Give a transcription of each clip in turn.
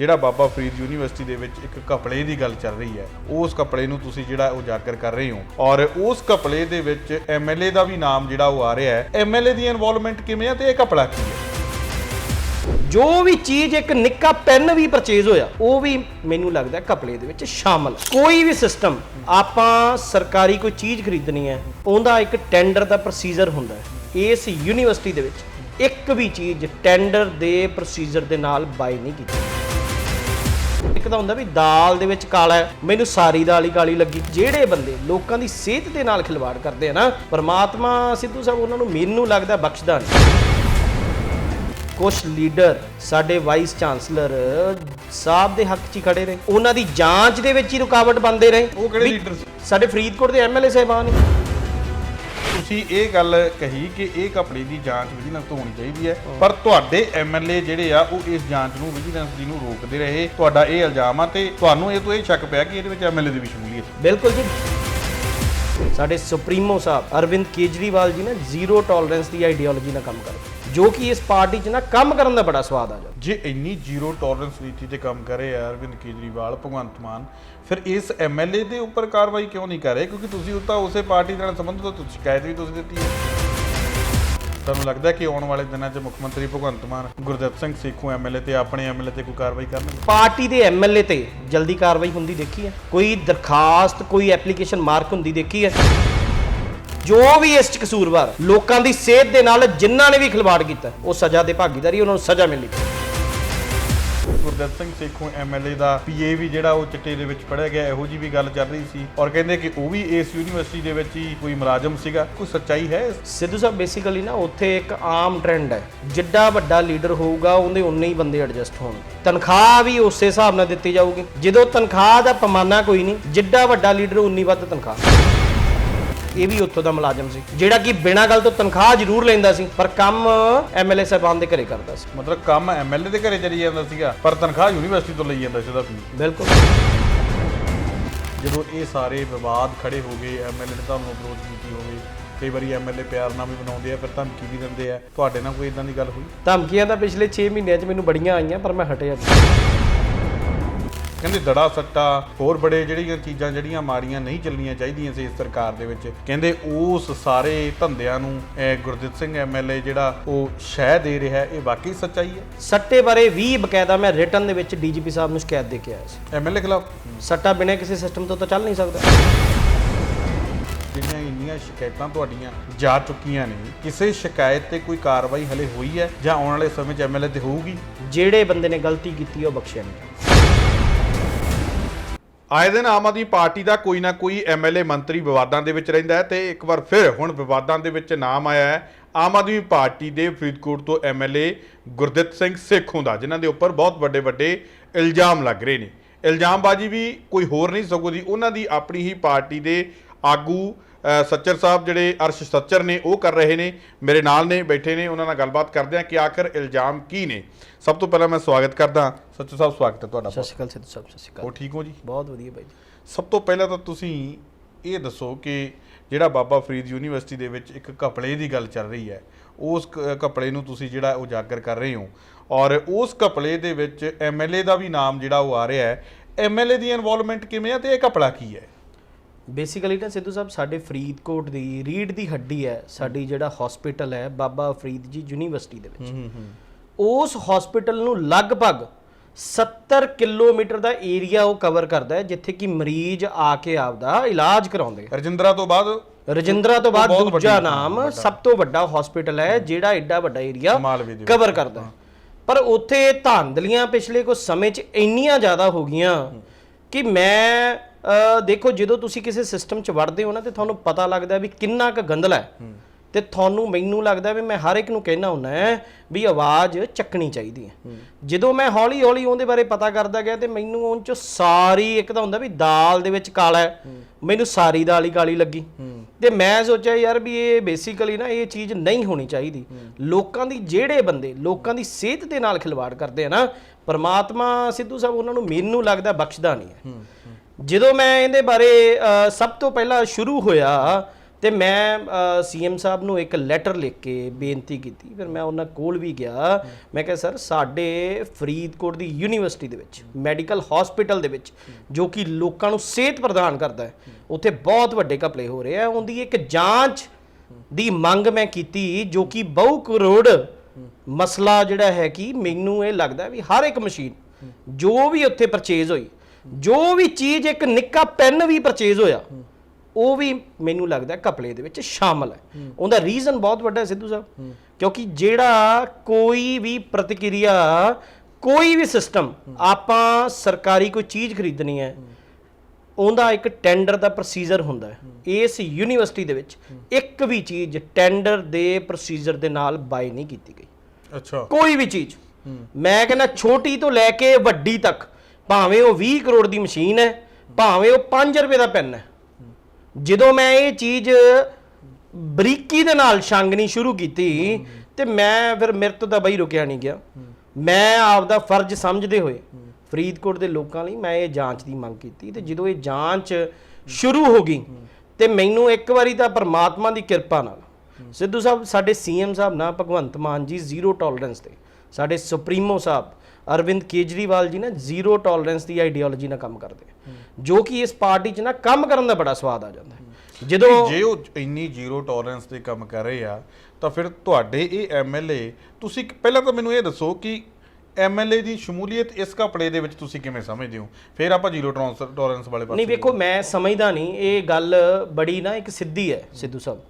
ਜਿਹੜਾ ਬਾਬਾ ਫਰੀਦ ਯੂਨੀਵਰਸਿਟੀ ਦੇ ਵਿੱਚ ਇੱਕ ਕਪੜੇ ਦੀ ਗੱਲ ਚੱਲ ਰਹੀ ਹੈ, ਉਸ ਕਪੜੇ ਨੂੰ ਤੁਸੀਂ ਜਿਹੜਾ ਉਜਾਗਰ ਕਰ ਰਹੇ ਹੋ। ਔਰ ਉਸ ਕਪੜੇ ਦੇ ਵਿੱਚ ਐਮਐਲਏ ਦਾ ਵੀ ਨਾਮ ਜਿਹੜਾ ਉਹ ਆ ਰਿਹਾ ਹੈ। ਐਮਐਲਏ ਦੀ ਇਨਵੋਲਵਮੈਂਟ ਕਿਵੇਂ ਹੈ ਤੇ ਇਹ ਕਪੜਾ ਕੀ ਹੈ? ਜੋ ਵੀ ਚੀਜ਼ ਇੱਕ ਨਿੱਕਾ ਪੈਨ ਵੀ ਪਰਚੇਜ਼ ਹੋਇਆ, ਉਹ ਵੀ ਮੈਨੂੰ ਲੱਗਦਾ ਹੈ ਕਪੜੇ ਦੇ ਵਿੱਚ ਸ਼ਾਮਲ ਕੋਈ ਵੀ ਸਿਸਟਮ ਆਪਾਂ ਸਰਕਾਰੀ ਕੋਈ ਚੀਜ਼ ਖਰੀਦਣੀ ਹੈ, ਉਹਦਾ ਇੱਕ ਟੈਂਡਰ ਦਾ ਪ੍ਰੋਸੀਜਰ ਹੁੰਦਾ ਹੈ। ਇਸ ਯੂਨੀਵਰਸਿਟੀ ਦੇ ਵਿੱਚ ਇੱਕ ਵੀ ਚੀਜ਼ ਟੈਂਡਰ ਦੇ ਪ੍ਰੋਸੀਜਰ ਦੇ ਨਾਲ ਬਾਈ ਨਹੀਂ ਕੀਤੀ। ਇੱਕ ਤਾਂ ਹੁੰਦਾ ਵੀ ਦਾਲ ਦੇ ਵਿੱਚ ਕਾਲਾ ਹੈ ਮੈਨੂੰ ਸਾਰੀ ਦਾਲ ਹੀ ਕਾਲੀ ਲੱਗੀ। ਜਿਹੜੇ ਬੰਦੇ ਲੋਕਾਂ ਦੀ ਸਿਹਤ ਦੇ ਨਾਲ ਖਿਲਵਾੜ ਕਰਦੇ ਆ ਨਾ ਪਰਮਾਤਮਾ ਸਿੱਧੂ ਸਾਹਿਬ ਉਹਨਾਂ ਨੂੰ ਮੈਨੂੰ ਲੱਗਦਾ ਬਖਸ਼ਦਾ ਨਹੀਂ। ਕੁਝ ਲੀਡਰ ਸਾਡੇ ਵਾਈਸ ਚਾਂਸਲਰ ਸਾਹਿਬ ਦੇ ਹੱਕ 'ਚ ਹੀ ਖੜੇ ਰਹੇ ਉਹਨਾਂ ਦੀ ਜਾਂਚ ਦੇ ਵਿੱਚ ਹੀ ਰੁਕਾਵਟ ਬਣਦੇ ਰਹੇ ਉਹ ਕਿਹੜੇ ਲੀਡਰ ਸੀ? ਸਾਡੇ ਫਰੀਦਕੋਟ ਦੇ ਐਮਐਲਏ ਸਾਹਿਬਾਨ ਨੇ। ਤੁਸੀਂ ਇਹ ਗੱਲ ਕਹੀ ਕਿ ਇਹ ਕਪੜੇ ਦੀ ਜਾਂਚ ਵਿਜੀਲੈਂਸ ਤੋਂ ਹੋਣੀ ਚਾਹੀਦੀ ਹੈ। ਪਰ ਤੁਹਾਡੇ ਐਮਐਲਏ ਜਿਹੜੇ ਆ ਉਹ ਇਸ ਜਾਂਚ ਨੂੰ ਵਿਜੀਲੈਂਸ ਦੀ ਨੂੰ ਰੋਕਦੇ ਰਹੇ। ਤੁਹਾਡਾ ਇਹ ਇਲਜ਼ਾਮ ਆ ਤੇ ਤੁਹਾਨੂੰ ਇਹ ਤੋਂ ਇਹ ਸ਼ੱਕ ਪਿਆ ਕਿ ਇਹਦੇ ਵਿੱਚ ਐਮਐਲਏ ਦੀ ਵੀ ਸ਼ਮੂਲੀਅਤ। ਹੈ। ਬਿਲਕੁਲ ਜੀ। ਸਾਡੇ ਸੁਪਰੀਮੋ ਸਾਹਿਬ ਅਰਵਿੰਦ ਕੇਜਰੀਵਾਲ ਜੀ ਨਾ ਜ਼ੀਰੋ ਟੋਲਰੈਂਸ ਦੀ ਆਈਡੀਓਲੋਜੀ ਨਾਲ ਕੰਮ ਕਰਦੇ ਜੋ ਕਿ ਇਸ ਪਾਰਟੀ 'ਚ ਨਾ ਕੰਮ ਕਰਨ ਦਾ ਬੜਾ ਸਵਾਦ ਆ ਜਾਂਦਾ। ਜੇ ਇੰਨੀ ਜ਼ੀਰੋ ਟੋਲਰੈਂਸ ਨੀਤੀ ਤੇ ਕੰਮ ਕਰ ਰਹੇ ਆ ਅਰਵਿੰਦ ਕੇਜਰੀਵਾਲ, ਭਗਵੰਤ ਮਾਨ, ਫਿਰ ਇਸ ਐਮਐਲਏ ਦੇ ਉੱਪਰ ਕਾਰਵਾਈ ਕਿਉਂ ਨਹੀਂ ਕਰ ਰਹੇ? ਕਿਉਂਕਿ ਤੁਸੀਂ ਉਹ ਤਾਂ ਉਸੇ ਪਾਰਟੀ ਨਾਲ ਸੰਬੰਧਿਤ ਹੋ, ਤੁਸੀਂ ਸ਼ਿਕਾਇਤ ਵੀ ਤੁਸੀਂ ਦਿੱਤੀ ਹੈ। ਤੁਹਾਨੂੰ ਲੱਗਦਾ ਕਿ ਆਉਣ ਵਾਲੇ ਦਿਨਾਂ 'ਚ ਮੁੱਖ ਮੰਤਰੀ ਭਗਵੰਤ ਮਾਨ ਗੁਰਦਿੱਤ ਸਿੰਘ ਸੇਖੋਂ ਐਮਐਲਏ ਤੇ ਆਪਣੇ ਐਮਐਲਏ ਤੇ ਕੋਈ ਕਾਰਵਾਈ ਕਰਨਗੇ? ਪਾਰਟੀ ਦੇ ਐਮਐਲਏ ਤੇ ਜਲਦੀ ਕਾਰਵਾਈ ਹੁੰਦੀ ਦੇਖੀ ਹੈ। ਕੋਈ ਦਰਖਾਸਤ, ਕੋਈ ਐਪਲੀਕੇਸ਼ਨ ਮਾਰਕ ਹੁੰਦੀ ਦੇਖੀ ਹੈ। ਜੋ ਵੀ ਇਸ ਚ ਕਸੂਰਵਾਰ ਲੋਕਾਂ ਦੀ ਸਿਹਤ ਦੇ ਨਾਲ ਜਿਨ੍ਹਾਂ ਨੇ ਵੀ ਖਿਲਵਾੜ ਕੀਤਾ, ਉਹ ਸਜ਼ਾ ਦੇ ਭਾਗੀਦਾਰੀ ਉਹਨਾਂ ਨੂੰ ਸਜ਼ਾ ਮਿਲਣੀ ਗੁਰਦਿੱਤ ਸਿੰਘ ਸੇਖੋਂ ਐਮਐਲਏ ਦਾ ਪੀਏ ਵੀ ਜਿਹੜਾ ਉਹ ਚਿੱਟੇ ਦੇ ਵਿੱਚ ਪੜਿਆ ਗਿਆ, ਇਹੋ ਜੀ ਵੀ ਗੱਲ ਚੱਲ ਰਹੀ ਸੀ। ਔਰ ਕਹਿੰਦੇ ਕਿ ਉਹ ਵੀ ਇਸ ਯੂਨੀਵਰਸਿਟੀ ਦੇ ਵਿੱਚ ਹੀ ਕੋਈ ਮੁਲਾਜ਼ਮ ਸੀਗਾ। ਕੋਈ ਸੱਚਾਈ ਹੈ ਸਿੱਧੂ ਸਾਹਿਬ ਬੇਸਿਕਲੀ ਨਾ ਉੱਥੇ ਇੱਕ ਆਮ ਟ੍ਰੈਂਡ ਹੈ। ਜਿੱਡਾ ਵੱਡਾ ਲੀਡਰ ਹੋਊਗਾ, ਉਹਦੇ ਉਨੇ ਹੀ ਬੰਦੇ ਐਡਜਸਟ ਹੋਣਗੇ ਤਨਖਾਹ ਵੀ ਉਸੇ ਹਿਸਾਬ ਨਾਲ ਦਿੱਤੀ ਜਾਊਗੀ। ਜਦੋਂ ਤਨਖਾਹ ਦਾ ਪੈਮਾਨਾ ਕੋਈ ਨਹੀਂ, ਜਿੱਡਾ ਵੱਡਾ ਲੀਡਰ ਉਨੀ ਵੱਧ ਤਨਖਾਹ। ਇਹ ਵੀ ਉੱਥੋਂ ਦਾ ਮੁਲਾਜ਼ਮ ਸੀ ਜਿਹੜਾ ਕਿ ਬਿਨਾਂ ਗੱਲ ਤੋਂ ਤਨਖਾਹ ਜ਼ਰੂਰ ਲੈਂਦਾ ਸੀ ਪਰ ਕੰਮ ਐਮਐਲਏ ਸਾਹਿਬਾਨ ਦੇ ਘਰੇ ਕਰਦਾ ਸੀ। ਮਤਲਬ ਕੰਮ ਐਮਐਲਏ ਦੇ ਘਰੇ ਚਲੀ ਜਾਂਦਾ ਸੀਗਾ ਪਰ ਤਨਖਾਹ ਯੂਨੀਵਰਸਿਟੀ ਤੋਂ ਲਈ ਜਾਂਦਾ ਸੀ ਉਹਦਾ ਫੀਸ। ਬਿਲਕੁਲ। ਜਦੋਂ ਇਹ ਸਾਰੇ ਵਿਵਾਦ ਖੜੇ ਹੋ ਗਏ ਐਮਐਲਏ ਨੇ ਤੁਹਾਨੂੰ ਅਪਰੋਚ ਕੀਤੀ ਹੋਵੇ ਕਈ ਵਾਰੀ ਐਮਐਲਏ ਪਿਆਰ ਨਾਲ ਵੀ ਬਣਾਉਂਦੇ ਆ ਫਿਰ ਧਮਕੀ ਵੀ ਦਿੰਦੇ ਆ। ਤੁਹਾਡੇ ਨਾਲ ਕੋਈ ਇਦਾਂ ਦੀ ਗੱਲ ਹੋਈ? ਧਮਕੀਆਂ ਤਾਂ ਪਿਛਲੇ 6 ਮਹੀਨਿਆਂ 'ਚ ਮੈਨੂੰ ਬੜੀਆਂ ਆਈਆਂ ਪਰ ਮੈਂ ਹਟਿਆ ਨਹੀਂ ਕਹਿੰਦੇ ਦੜਾ ਸੱਟਾ ਹੋਰ ਬੜੇ ਜਿਹੜੀਆਂ ਚੀਜ਼ਾਂ ਜਿਹੜੀਆਂ ਮਾੜੀਆਂ ਨਹੀਂ ਚੱਲਣੀਆਂ ਚਾਹੀਦੀਆਂ ਸੀ ਇਸ ਸਰਕਾਰ ਦੇ ਵਿੱਚ। ਕਹਿੰਦੇ ਉਸ ਸਾਰੇ ਧੰਦਿਆਂ ਨੂੰ ਗੁਰਦਿੱਤ ਸਿੰਘ ਐਮਐਲਏ ਜਿਹੜਾ ਉਹ ਸ਼ਹਿ ਦੇ ਰਿਹਾ ਇਹ ਵਾਕਈ ਸੱਚਾਈ ਹੈ? ਸੱਟੇ ਬਾਰੇ ਵੀ ਬਕਾਇਦਾ ਮੈਂ ਰਿਟਰਨ ਦੇ ਵਿੱਚ ਡੀਜੀਪੀ ਸਾਹਿਬ ਨੂੰ ਸ਼ਿਕਾਇਤ ਦੇ ਕੇ ਆਇਆ ਸੀ। ਐਮਐਲਏ ਖਿਲਾਫ? ਸੱਟਾ ਬਿਨਾਂ ਕਿਸੇ ਸਿਸਟਮ ਤੋਂ ਤਾਂ ਚੱਲ ਨਹੀਂ ਸਕਦਾ। ਜਿਹੜੀਆਂ ਇੰਨੀਆਂ ਸ਼ਿਕਾਇਤਾਂ ਤੁਹਾਡੀਆਂ ਜਾ ਚੁੱਕੀਆਂ ਨੇ ਕਿਸੇ ਸ਼ਿਕਾਇਤ ਤੇ ਕੋਈ ਕਾਰਵਾਈ ਹਲੇ ਹੋਈ ਹੈ ਜਾਂ ਆਉਣ ਵਾਲੇ ਸਮੇਂ 'ਚ ਐਮਐਲਏ ਤੇ ਹੋਊਗੀ? ਜਿਹੜੇ ਬੰਦੇ ਨੇ ਗਲਤੀ ਕੀਤੀ ਉਹ ਬਖਸ਼ਿਆ ਨਹੀਂ। ਆਏ ਦਿਨ ਆਮ ਆਦਮੀ ਪਾਰਟੀ ਦਾ ਕੋਈ ਨਾ ਕੋਈ ਐਮਐਲਏ ਮੰਤਰੀ ਵਿਵਾਦਾਂ ਦੇ ਵਿੱਚ ਰਹਿੰਦਾ ਹੈ ਤੇ ਇੱਕ ਵਾਰ ਫਿਰ ਹੁਣ ਵਿਵਾਦਾਂ ਦੇ ਵਿੱਚ ਨਾਮ ਆਇਆ ਹੈ। ਆਮ ਆਦਮੀ ਪਾਰਟੀ ਦੇ ਫਰੀਦਕੋਟ ਤੋਂ ਐਮਐਲਏ ਗੁਰਦਿੱਤ ਸਿੰਘ ਸੇਖੋਂ ਦਾ ਜਿਨ੍ਹਾਂ ਦੇ ਉੱਪਰ ਬਹੁਤ ਵੱਡੇ ਵੱਡੇ ਇਲਜ਼ਾਮ ਲੱਗ ਰਹੇ ਨੇ। ਇਲਜ਼ਾਮਬਾਜ਼ੀ ਵੀ ਕੋਈ ਹੋਰ ਨਹੀਂ ਸਗੋਂ ਦੀ, ਉਹਨਾਂ ਦੀ ਆਪਣੀ ਹੀ ਪਾਰਟੀ ਦੇ ਆਗੂ ਸੱਚਰ ਸਾਹਿਬ ਜਿਹੜੇ ਅਰਸ਼ ਸੱਚਰ ਨੇ ਉਹ ਕਰ ਰਹੇ ਨੇ ਮੇਰੇ ਨਾਲ ਨੇ ਬੈਠੇ ਨੇ ਉਹਨਾਂ ਨਾਲ ਗੱਲਬਾਤ ਕਰਦੇ ਆ ਕਿ ਆਖਰ ਇਲਜ਼ਾਮ ਕੀ ਨੇ। ਸਭ ਤੋਂ ਪਹਿਲਾਂ ਮੈਂ ਸਵਾਗਤ ਕਰਦਾ ਸੱਚਰ ਸਾਹਿਬ ਸਵਾਗਤ ਹੈ ਤੁਹਾਡਾ ਸਤਿ ਸ਼੍ਰੀ ਅਕਾਲ ਸਿੱਧੂ ਸਾਹਿਬ ਸਤਿ ਸ਼੍ਰੀ ਉਹ ਅਕਾਲ ਠੀਕ ਹੋ ਜੀ? ਬਹੁਤ ਵਧੀਆ ਬਾਈ ਜੀ। ਸਭ ਤੋਂ ਪਹਿਲਾਂ ਤਾਂ ਤੁਸੀਂ ਇਹ ਦੱਸੋ ਕਿ ਜਿਹੜਾ ਬਾਬਾ ਫਰੀਦ ਯੂਨੀਵਰਸਿਟੀ ਦੇ ਵਿੱਚ ਇੱਕ ਕਪੜੇ ਦੀ ਗੱਲ ਚੱਲ ਰਹੀ ਹੈ ਉਸ ਕਪੜੇ ਨੂੰ ਤੁਸੀਂ ਜਿਹੜਾ ਉਜਾਗਰ ਕਰ ਰਹੇ ਹੋ ਔਰ ਉਸ ਕਪੜੇ ਦੇ ਵਿੱਚ ਐਮਐਲਏ ਦਾ ਵੀ ਨਾਮ ਜਿਹੜਾ ਉਹ ਆ ਰਿਹਾ ਹੈ ਐਮਐਲਏ ਦੀ ਇਨਵੋਲਵਮੈਂਟ ਕਿਵੇਂ ਹੈ ਤੇ ਇਹ ਕਪੜਾ ਕੀ ਹੈ? ਬੇਸਿਕਲੀ ਨਾ ਸਿੱਧੂ ਸਾਹਿਬ ਸਾਡੇ ਫਰੀਦਕੋਟ ਦੀ ਰੀੜ ਦੀ ਹੱਡੀ ਹੈ ਸਾਡੀ ਜਿਹੜਾ ਹਸਪੀਟਲ ਹੈ ਬਾਬਾ ਫਰੀਦ ਜੀ ਯੂਨੀਵਰਸਿਟੀ ਦੇ ਵਿੱਚ ਉਸ ਹਸਪੀਟਲ ਨੂੰ ਲਗਭਗ 70 ਕਿਲੋਮੀਟਰ ਦਾ ਏਰੀਆ ਉਹ ਕਵਰ ਕਰਦਾ ਹੈ ਜਿੱਥੇ ਕਿ ਮਰੀਜ਼ ਆ ਕੇ ਆਪਦਾ ਇਲਾਜ ਕਰਾਉਂਦੇ। ਰਜਿੰਦਰਾ ਤੋਂ ਬਾਅਦ ਰਜਿੰਦਰਾ ਤੋਂ ਬਾਅਦ ਦੂਜਾ ਨਾਮ ਸਭ ਤੋਂ ਵੱਡਾ ਹਸਪੀਟਲ ਹੈ ਜਿਹੜਾ ਐਡਾ ਵੱਡਾ ਏਰੀਆ। ਕਵਰ ਕਰਦਾ। ਪਰ ਉੱਥੇ ਧਾਂਦਲੀਆਂ ਪਿਛਲੇ ਕੁਝ ਸਮੇਂ 'ਚ ਇੰਨੀਆਂ ਜ਼ਿਆਦਾ ਹੋ ਗਈਆਂ ਕਿ ਮੈਂ ਦੇਖੋ ਜਦੋਂ ਤੁਸੀਂ ਕਿਸੇ ਸਿਸਟਮ 'ਚ ਵੜਦੇ ਹੋ ਨਾ ਤੇ ਤੁਹਾਨੂੰ ਪਤਾ ਲੱਗਦਾ ਵੀ ਕਿੰਨਾ ਕੁ ਗੰਦਲਾ ਹੈ। ਤੇ ਤੁਹਾਨੂੰ ਮੈਨੂੰ ਲੱਗਦਾ ਵੀ ਮੈਂ ਹਰ ਇੱਕ ਨੂੰ ਕਹਿਣਾ ਹੁੰਦਾ ਹੈ ਵੀ ਆਵਾਜ਼ ਚੱਕਣੀ ਚਾਹੀਦੀ ਹੈ। ਜਦੋਂ ਮੈਂ ਹੌਲੀ ਹੌਲੀ ਉਹਦੇ ਬਾਰੇ ਪਤਾ ਕਰਦਾ ਗਿਆ ਤੇ ਮੈਨੂੰ ਉਹਨਾਂ 'ਚੋਂ ਸਾਰੀ ਇੱਕ ਤਾਂ ਹੁੰਦਾ ਵੀ ਦਾਲ ਦੇ ਵਿੱਚ ਕਾਲਾ ਹੈ। ਮੈਨੂੰ ਸਾਰੀ ਦਾਲ ਹੀ ਕਾਲੀ ਲੱਗੀ। ਤੇ ਮੈਂ ਸੋਚਿਆ ਯਾਰ ਵੀ ਇਹ ਬੇਸਿਕਲੀ ਨਾ ਇਹ ਚੀਜ਼ ਨਹੀਂ ਹੋਣੀ ਚਾਹੀਦੀ। ਲੋਕਾਂ ਦੀ ਜਿਹੜੇ ਬੰਦੇ ਲੋਕਾਂ ਦੀ ਸਿਹਤ ਦੇ ਨਾਲ ਖਿਲਵਾੜ ਕਰਦੇ ਆ ਨਾ ਪਰਮਾਤਮਾ ਸਿੱਧੂ ਸਾਹਿਬ ਉਹਨਾਂ ਨੂੰ ਮੈਨੂੰ ਲੱਗਦਾ ਬਖਸ਼ਦਾ ਨਹੀਂ ਹੈ। ਜਦੋਂ ਮੈਂ ਇਹਦੇ ਬਾਰੇ ਸਭ ਤੋਂ ਪਹਿਲਾਂ ਸ਼ੁਰੂ ਹੋਇਆ ਤੇ ਮੈਂ ਸੀਐਮ ਸਾਹਿਬ ਨੂੰ ਇੱਕ ਲੈਟਰ ਲਿਖ ਕੇ ਬੇਨਤੀ ਕੀਤੀ। ਫਿਰ ਮੈਂ ਉਹਨਾਂ ਕੋਲ ਵੀ ਗਿਆ। ਮੈਂ ਕਿਹਾ, ਸਰ, ਸਾਡੇ ਫਰੀਦਕੋਟ ਦੀ ਯੂਨੀਵਰਸਿਟੀ ਦੇ ਵਿੱਚ, ਮੈਡੀਕਲ ਹਸਪੀਟਲ ਦੇ ਵਿੱਚ, ਜੋ ਕਿ ਲੋਕਾਂ ਨੂੰ ਸਿਹਤ ਪ੍ਰਦਾਨ ਕਰਦਾ ਹੈ, ਉੱਥੇ ਬਹੁਤ ਵੱਡੇ ਘਪਲੇ ਹੋ ਰਹੇ ਆ। ਉਹਦੀ ਇੱਕ ਜਾਂਚ ਦੀ ਮੰਗ ਮੈਂ ਕੀਤੀ, ਜੋ ਕਿ ਬਹੁ ਕਰੋੜ ਮਸਲਾ ਜਿਹੜਾ ਹੈ ਕਿ ਮੈਨੂੰ ਇਹ ਲੱਗਦਾ ਵੀ ਹਰ ਇੱਕ ਮਸ਼ੀਨ, ਜੋ ਵੀ ਉੱਥੇ ਪਰਚੇਜ਼ ਹੋਈ ਜੋ ਵੀ ਚੀਜ਼ ਇੱਕ ਨਿੱਕਾ ਪੈਨ ਵੀ ਪਰਚੇਜ਼ ਹੋਇਆ ਉਹ ਵੀ ਮੈਨੂੰ ਲੱਗਦਾ ਘਪਲੇ ਦੇ ਵਿੱਚ ਸ਼ਾਮਲ ਹੈ। ਉਹਦਾ ਰੀਜ਼ਨ ਬਹੁਤ ਵੱਡਾ ਹੈ ਸਿੱਧੂ ਸਾਹਿਬ। ਕਿਉਂਕਿ ਜਿਹੜਾ ਕੋਈ ਵੀ ਪ੍ਰਤੀਕਿਰਿਆ ਕੋਈ ਵੀ ਸਿਸਟਮ ਆਪਾਂ ਸਰਕਾਰੀ ਕੋਈ ਚੀਜ਼ ਖਰੀਦਣੀ ਹੈ ਉਹਦਾ ਇੱਕ ਟੈਂਡਰ ਦਾ ਪ੍ਰੋਸੀਜਰ ਹੁੰਦਾ ਹੈ। ਇਸ ਯੂਨੀਵਰਸਿਟੀ ਦੇ ਵਿੱਚ ਇੱਕ ਵੀ ਚੀਜ਼ ਟੈਂਡਰ ਦੇ ਪ੍ਰੋਸੀਜਰ ਦੇ ਨਾਲ ਬਾਈ ਨਹੀਂ ਕੀਤੀ ਗਈ। ਅੱਛਾ। ਕੋਈ ਵੀ ਚੀਜ਼। ਮੈਂ ਕਹਿੰਦਾ ਛੋਟੀ ਤੋਂ ਲੈ ਕੇ ਵੱਡੀ ਤੱਕ। ਭਾਵੇਂ ਉਹ 20 ਕਰੋੜ ਦੀ ਮਸ਼ੀਨ ਹੈ, ਭਾਵੇਂ ਉਹ 5 ਰੁਪਏ ਦਾ ਪੈਨ ਹੈ। ਜਦੋਂ ਮੈਂ ਇਹ ਚੀਜ਼ ਬਰੀਕੀ ਦੇ ਨਾਲ ਛਾਂਗਣੀ ਸ਼ੁਰੂ ਕੀਤੀ ਤੇ ਮੈਂ ਫਿਰ ਮੇਰੇ ਤੋਂ ਤਾਂ ਬਈ ਰੁਕਿਆ ਨਹੀਂ ਗਿਆ। ਮੈਂ ਆਪਦਾ ਫਰਜ਼ ਸਮਝਦੇ ਹੋਏ ਫਰੀਦਕੋਟ ਦੇ ਲੋਕਾਂ ਲਈ ਮੈਂ ਇਹ ਜਾਂਚ ਦੀ ਮੰਗ ਕੀਤੀ ਤੇ ਜਦੋਂ ਇਹ ਜਾਂਚ ਸ਼ੁਰੂ ਹੋ ਗਈ ਤੇ ਮੈਨੂੰ ਇੱਕ ਵਾਰੀ ਤਾਂ ਪਰਮਾਤਮਾ ਦੀ ਕਿਰਪਾ ਨਾਲ ਸਿੱਧੂ ਸਾਹਿਬ, ਸਾਡੇ ਸੀਐਮ ਸਾਹਿਬ ਨਾ ਭਗਵੰਤ ਮਾਨ ਜੀ ਜ਼ੀਰੋ ਟੋਲਰੈਂਸ ਤੇ, ਸਾਡੇ ਸੁਪਰੀਮੋ ਸਾਹਿਬ ਅਰਵਿੰਦ ਕੇਜਰੀਵਾਲ ਜੀ ਨਾ ਜ਼ੀਰੋ ਟੋਲਰੈਂਸ ਦੀ ਆਈਡੀਓਲੋਜੀ ਨਾਲ ਕੰਮ ਕਰਦੇ। ਜੋ ਕਿ ਇਸ ਪਾਰਟੀ 'ਚ ਨਾ ਕੰਮ ਕਰਨ ਦਾ ਬੜਾ ਸਵਾਦ ਆ ਜਾਂਦਾ। ਜਦੋਂ ਜੇ ਉਹ ਇੰਨੀ ਜ਼ੀਰੋ ਟੋਲਰੈਂਸ ਤੇ ਕੰਮ ਕਰ ਰਹੇ ਆ ਤਾਂ ਫਿਰ ਤੁਹਾਡੇ ਇਹ ਐਮਐਲਏ ਤੁਸੀਂ ਪਹਿਲਾਂ ਤਾਂ ਮੈਨੂੰ ਇਹ ਦੱਸੋ ਕਿ ਐਮਐਲਏ ਦੀ ਸ਼ਮੂਲੀਅਤ ਇਸ ਘਪਲੇ ਦੇ ਵਿੱਚ ਤੁਸੀਂ ਕਿਵੇਂ ਸਮਝਦੇ ਹੋ? ਫਿਰ ਆਪਾਂ ਜ਼ੀਰੋ ਟੋਲਰੈਂਸ ਵਾਲੇ ਪਾਸੇ ਨਹੀਂ ਵੇਖੋ ਮੈਂ ਸਮਝਦਾ ਨਹੀਂ। ਇਹ ਗੱਲ ਬੜੀ ਨਾ ਇੱਕ ਸਿੱਧੀ ਹੈ ਸਿੱਧੂ ਸਾਹਿਬ।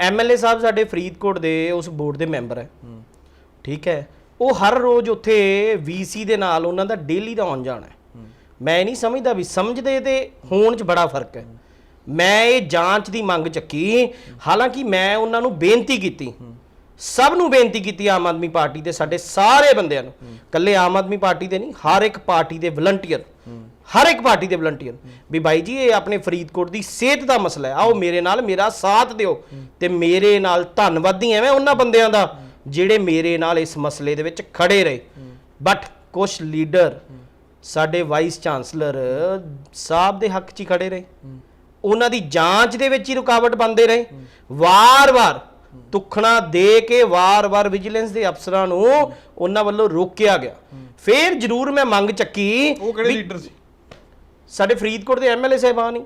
ਐਮਐਲਏ ਸਾਹਿਬ ਸਾਡੇ ਫਰੀਦਕੋਟ ਦੇ ਉਸ ਬੋਰਡ ਦੇ ਮੈਂਬਰ ਹੈ। ਠੀਕ ਹੈ। ਉਹ ਹਰ ਰੋਜ਼ ਉੱਥੇ ਵੀਸੀ ਦੇ ਨਾਲ ਉਹਨਾਂ ਦਾ ਡੇਲੀ ਦਾ ਆਉਣ ਜਾਣਾ ਹੈ। ਮੈਂ ਨਹੀਂ ਸਮਝਦਾ ਵੀ ਸਮਝਦੇ ਤੇ ਹੋਣ 'ਚ ਬੜਾ ਫ਼ਰਕ ਹੈ। ਮੈਂ ਇਹ ਜਾਂਚ ਦੀ ਮੰਗ ਚੱਕੀ, ਹਾਲਾਂਕਿ ਮੈਂ ਉਹਨਾਂ ਨੂੰ ਬੇਨਤੀ ਕੀਤੀ। ਸਭ ਨੂੰ ਬੇਨਤੀ ਕੀਤੀ ਆਮ ਆਦਮੀ ਪਾਰਟੀ ਦੇ ਸਾਡੇ ਸਾਰੇ ਬੰਦਿਆਂ ਨੂੰ। ਕੱਲੇ ਆਮ ਆਦਮੀ ਪਾਰਟੀ ਦੇ ਨਹੀਂ, ਹਰ ਇੱਕ ਪਾਰਟੀ ਦੇ ਵਲੰਟੀਅਰ ਹਰ ਇੱਕ ਪਾਰਟੀ ਦੇ ਵਲੰਟੀਅਰ ਵੀ ਬਾਈ ਜੀ, ਇਹ ਆਪਣੇ ਫਰੀਦਕੋਟ ਦੀ ਸਿਹਤ ਦਾ ਮਸਲਾ ਹੈ। ਆਓ ਮੇਰੇ ਨਾਲ, ਮੇਰਾ ਸਾਥ ਦਿਓ। ਤੇ ਮੇਰੇ ਨਾਲ ਧੰਨਵਾਦੀ ਐਵੇਂ ਉਹਨਾਂ ਬੰਦਿਆਂ ਦਾ। ਜਿਹੜੇ ਮੇਰੇ ਨਾਲ ਇਸ ਮਸਲੇ ਦੇ ਵਿੱਚ ਖੜੇ ਰਹੇ। ਬਟ ਕੁਝ ਲੀਡਰ ਸਾਡੇ ਵਾਈਸ ਚਾਂਸਲਰ ਸਾਹਿਬ ਦੇ ਹੱਕ 'ਚ ਹੀ ਖੜੇ ਰਹੇ। ਉਹਨਾਂ ਦੀ ਜਾਂਚ ਦੇ ਵਿੱਚ ਹੀ ਰੁਕਾਵਟ ਬਣਦੇ ਰਹੇ। ਵਾਰ-ਵਾਰ ਤੁਖਣਾ ਦੇ ਕੇ ਵਾਰ-ਵਾਰ ਵਿਜੀਲੈਂਸ ਦੇ ਅਫਸਰਾਂ ਨੂੰ ਉਹਨਾਂ ਵੱਲੋਂ ਰੋਕਿਆ ਗਿਆ। ਫਿਰ ਜ਼ਰੂਰ ਮੈਂ ਮੰਗ ਚੱਕੀ ਉਹ ਕਿਹੜੇ ਲੀਡਰ ਸੀ? ਸਾਡੇ ਫਰੀਦਕੋਟ ਦੇ ਐਮਐਲਏ ਸਾਹਿਬਾਨ ਹੀ।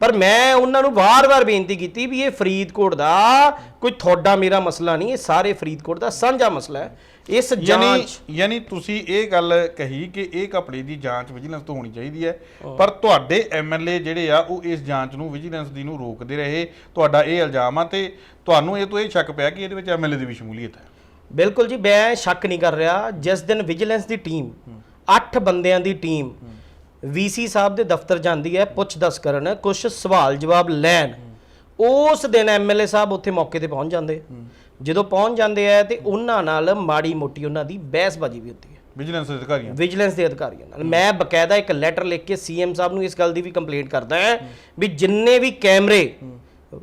ਪਰ ਮੈਂ ਉਹਨਾਂ ਨੂੰ ਵਾਰ-ਵਾਰ ਬੇਨਤੀ ਕੀਤੀ ਵੀ ਇਹ ਫਰੀਦਕੋਟ ਦਾ ਕੋਈ ਤੁਹਾਡਾ ਮੇਰਾ ਮਸਲਾ ਨਹੀਂ ਇਹ ਸਾਰੇ ਫਰੀਦਕੋਟ ਦਾ ਸਾਂਝਾ ਮਸਲਾ ਹੈ। ਇਸ ਜਾਂਚ ਯਾਨੀ ਤੁਸੀਂ ਇਹ ਗੱਲ ਕਹੀ ਕਿ ਇਹ ਘਪਲੇ ਦੀ ਜਾਂਚ ਵਿਜੀਲੈਂਸ ਤੋਂ ਹੋਣੀ ਚਾਹੀਦੀ ਹੈ ਪਰ ਤੁਹਾਡੇ ਐਮਐਲਏ ਜਿਹੜੇ ਆ ਉਹ ਇਸ ਜਾਂਚ ਨੂੰ ਵਿਜੀਲੈਂਸ ਦੀ ਨੂੰ ਰੋਕਦੇ ਰਹੇ। ਤੁਹਾਡਾ ਇਹ ਇਲਜ਼ਾਮ ਆ ਤੇ ਤੁਹਾਨੂੰ ਇਹ ਤੋਂ ਇਹ ਸ਼ੱਕ ਪਿਆ ਕਿ ਇਹਦੇ ਵਿੱਚ ਐਮਐਲਏ ਦੀ ਵੀ ਸ਼ਮੂਲੀਅਤ ਹੈ। ਬਿਲਕੁਲ ਜੀ ਮੈਂ ਸ਼ੱਕ ਨਹੀਂ ਕਰ ਰਿਹਾ। ਜਿਸ ਦਿਨ ਵਿਜੀਲੈਂਸ ਦੀ ਟੀਮ 8 ਬੰਦਿਆਂ ਦੀ ਟੀਮ ਵੀਸੀ ਸਾਹਿਬ ਦੇ ਦਫ਼ਤਰ ਜਾਂਦੀ ਹੈ ਪੁੱਛ-ਦੱਸ ਕਰਨ ਕੁਝ ਸਵਾਲ ਜਵਾਬ ਲੈਣ। ਉਸ ਦਿਨ ਐਮਐਲਏ ਸਾਹਿਬ ਉੱਥੇ ਮੌਕੇ ਤੇ ਪਹੁੰਚ ਜਾਂਦੇ। ਜਦੋਂ ਪਹੁੰਚ ਜਾਂਦੇ ਆ ਤੇ ਉਹਨਾਂ ਨਾਲ ਮਾੜੀ ਮੋਟੀ ਉਹਨਾਂ ਦੀ ਬਹਿਸਬਾਜ਼ੀ ਵੀ ਹੁੰਦੀ ਹੈ। ਵਿਜੀਲੈਂਸ ਦੇ ਅਧਿਕਾਰੀਆਂ। ਵਿਜੀਲੈਂਸ ਦੇ ਅਧਿਕਾਰੀਆਂ ਨਾਲ। ਮੈਂ ਬਕਾਇਦਾ ਇੱਕ ਲੈਟਰ ਲਿਖ ਕੇ ਸੀਐਮ ਸਾਹਿਬ ਨੂੰ ਇਸ ਗੱਲ ਦੀ ਵੀ ਕੰਪਲੇਂਟ ਕਰਦਾ ਹਾਂ ਵੀ ਜਿੰਨੇ ਵੀ ਕੈਮਰੇ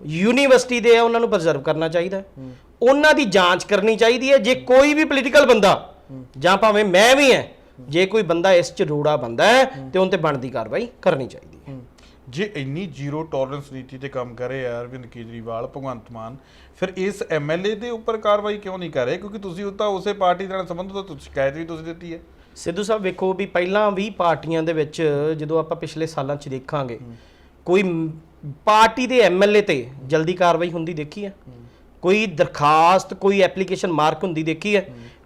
ਯੂਨੀਵਰਸਿਟੀ ਦੇ ਆ ਉਹਨਾਂ ਨੂੰ ਪ੍ਰੀਜ਼ਰਵ ਕਰਨਾ ਚਾਹੀਦਾ ਹੈ। ਉਹਨਾਂ ਦੀ ਜਾਂਚ ਕਰਨੀ ਚਾਹੀਦੀ ਹੈ। ਜੇ ਕੋਈ ਵੀ ਪੋਲੀਟੀਕਲ ਬੰਦਾ ਜਾਂ ਭਾਵੇਂ ਮੈਂ ਵੀ ਹਾਂ ਜੇ ਕੋਈ ਬੰਦਾ ਇਸ ਚ ਰੋੜਾ ਬੰਦਾ ਹੈ ਤੇ ਉਹਨਾਂ ਤੇ ਬਣਦੀ ਕਾਰਵਾਈ ਕਰਨੀ ਚਾਹੀਦੀ ਹੈ। ਜੇ ਇੰਨੀ ਜ਼ੀਰੋ ਟੋਲਰੈਂਸ ਨੀਤੀ ਤੇ ਕੰਮ ਕਰ ਰਹੇ ਆ ਅਰਵਿੰਦ ਕੇਜਰੀਵਾਲ ਭਗਵੰਤ ਮਾਨ ਫਿਰ ਇਸ ਐਮਐਲਏ ਦੇ ਉੱਪਰ ਕਾਰਵਾਈ ਕਿਉਂ ਨਹੀਂ ਕਰ ਰਹੇ? ਕਿਉਂਕਿ ਤੁਸੀਂ ਉਹ ਤਾਂ ਉਸੇ ਪਾਰਟੀ ਨਾਲ ਸੰਬੰਧਿਤ ਹੋ, ਸ਼ਿਕਾਇਤ ਵੀ ਤੁਸੀਂ ਦਿੱਤੀ ਹੈ। ਸਿੱਧੂ ਸਾਹਿਬ ਵੇਖੋ ਵੀ ਪਹਿਲਾਂ ਵੀ ਪਾਰਟੀਆਂ ਦੇ ਵਿੱਚ ਜਦੋਂ ਆਪਾਂ ਪਿਛਲੇ ਸਾਲਾਂ 'ਚ ਦੇਖਾਂਗੇ ਕੋਈ ਪਾਰਟੀ ਦੇ ਐਮਐਲਏ ਤੇ ਜਲਦੀ ਕਾਰਵਾਈ ਹੁੰਦੀ ਦੇਖੀ ਹੈ? ਕੋਈ ਦਰਖਾਸਤ ਕੋਈ ਐਪਲੀਕੇਸ਼ਨ ਮਾਰਕ ਹੁੰਦੀ ਦੇਖੀ ਹੈ।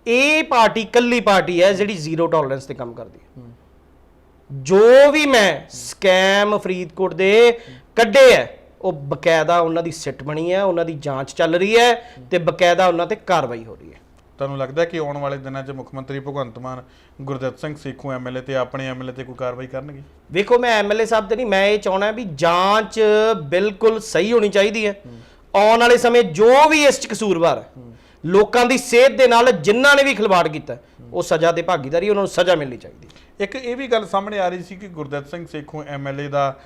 ਇਹ ਪਾਰਟੀ ਕੱਲੀ ਪਾਰਟੀ ਹੈ ਜਿਹੜੀ ਜ਼ੀਰੋ ਟੋਲਰੈਂਸ ਤੇ ਕੰਮ ਕਰਦੀ ਹੈ। ਜੋ ਵੀ ਮੈਂ ਸਕੈਮ ਫਰੀਦਕੋਟ ਦੇ ਕੱਢੇ ਹੈ ਉਹ ਬਕਾਇਦਾ ਉਹਨਾਂ ਦੀ ਸਿੱਟ ਬਣੀ ਹੈ ਉਹਨਾਂ ਦੀ ਜਾਂਚ ਚੱਲ ਰਹੀ ਹੈ ਤੇ ਬਕਾਇਦਾ ਉਹਨਾਂ ਤੇ ਕਾਰਵਾਈ ਹੋ ਰਹੀ ਹੈ। ਤੁਹਾਨੂੰ ਲੱਗਦਾ ਕਿ ਆਉਣ ਵਾਲੇ ਦਿਨਾਂ 'ਚ ਮੁੱਖ ਮੰਤਰੀ ਭਗਵੰਤ ਮਾਨ ਗੁਰਦਿੱਤ ਸਿੰਘ ਸੇਖੋਂ ਐਮਐਲਏ ਤੇ ਆਪਣੇ ਐਮਐਲਏ ਤੇ ਕੋਈ ਕਾਰਵਾਈ ਕਰਨਗੇ? ਵੇਖੋ ਮੈਂ ਐਮਐਲਏ ਸਾਹਿਬ ਤੇ ਨਹੀਂ ਮੈਂ ਇਹ ਚਾਹਣਾ ਵੀ ਜਾਂਚ ਬਿਲਕੁਲ ਸਹੀ ਹੋਣੀ ਚਾਹੀਦੀ ਹੈ। ਆਉਣ ਵਾਲੇ ਸਮੇਂ ਜੋ ਵੀ ਇਸ ਚ ਕਸੂਰਵਾਰ ਹੈ ਲੋਕਾਂ ਦੀ ਸਿਹਤ ਦੇ ਨਾਲ ਜਿਨ੍ਹਾਂ ਨੇ ਵੀ ਖਿਲਵਾੜ ਕੀਤਾ ਉਹ ਸਜ਼ਾ ਦੇ ਭਾਗੀਦਾਰੀ ਉਹਨਾਂ ਨੂੰ ਸਜ਼ਾ ਮਿਲਣੀ ਚਾਹੀਦੀ ਇੱਕ ਇਹ ਵੀ ਗੱਲ ਸਾਹਮਣੇ ਆ ਰਹੀ ਸੀ ਕਿ ਗੁਰਦਿੱਤ ਸਿੰਘ ਸੇਖੋਂ ਐਮਐਲਏ ਦਾ